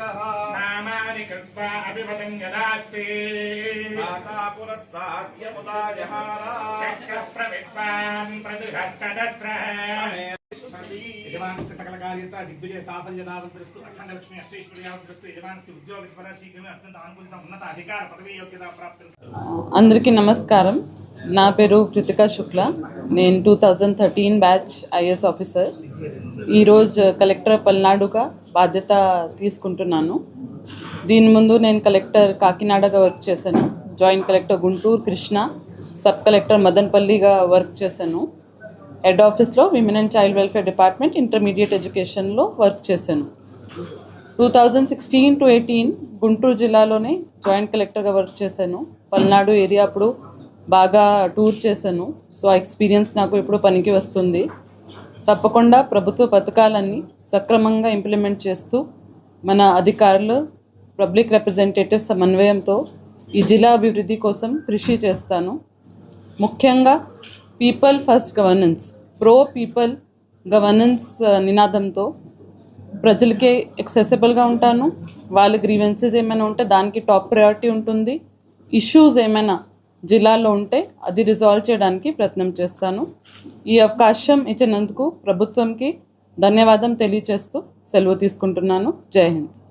नामानि कृत्वा अभिपतङ्गदास्ते माता पुरस्ताद्यमुदायमारा चक्रप्रविद्वान् प्रतिहस्तदत्र యజమానస్య సకల కార్యత దిగ్విజయ సాఫల్య లాభంతరస్తు అఖండ లక్ష్మి అష్టేశ్వర్యావంతరస్తు యజమానస్య ఉద్యోగ త్వర శీఘ్రమే అత్యంత ఆనుకూలిత ఉన్నత అందరికీ నమస్కారం. నా పేరు కృతిక శుక్ల. నేను two thousand thirteen batch IAS officer ఈరోజు కలెక్టర్ పల్నాడుగా బాధ్యత తీసుకుంటున్నాను. దీని ముందు నేను కలెక్టర్ కాకినాడగా వర్క్ చేశాను. Joint collector Guntur Krishna sub collector మదన్పల్లిగా work చేశాను. హెడ్ ఆఫీస్లో women and child welfare department intermediate ఎడ్యుకేషన్లో వర్క్ చేశాను. Two thousand sixteen to eighteen Guntur జిల్లాలోనే జాయింట్ కలెక్టర్గా వర్క్ చేశాను. పల్నాడు ఏరియా అప్పుడు బాగా టూర్ చేశాను. సో ఆ ఎక్స్పీరియన్స్ నాకు ఇప్పుడు పనికి వస్తుంది. తప్పకుండా ప్రభుత్వ పథకాలన్నీ సక్రమంగా ఇంప్లిమెంట్ చేస్తూ మన అధికారులు పబ్లిక్ రిప్రజెంటేటివ్ సమన్వయంతో ఈ జిల్లా అభివృద్ధి కోసం కృషి చేస్తాను. ముఖ్యంగా people first governance pro people governance నినాదంతో ప్రజలకే ఎక్సెసిబుల్గా ఉంటాను. వాళ్ళ గ్రీవెన్సెస్ ఏమైనా ఉంటే దానికి టాప్ ప్రయారిటీ ఉంటుంది. ఇష్యూస్ ఏమైనా జిల్లాలో ఉంటే అది రిజాల్వ్ చేయడానికి ప్రయత్నం చేస్తాను. ఈ అవకాశం ఇచ్చినందుకు ప్రభుత్వంకి ధన్యవాదం తెలియచేస్తూ సెలవు తీసుకుంటున్నాను. జై హింద్.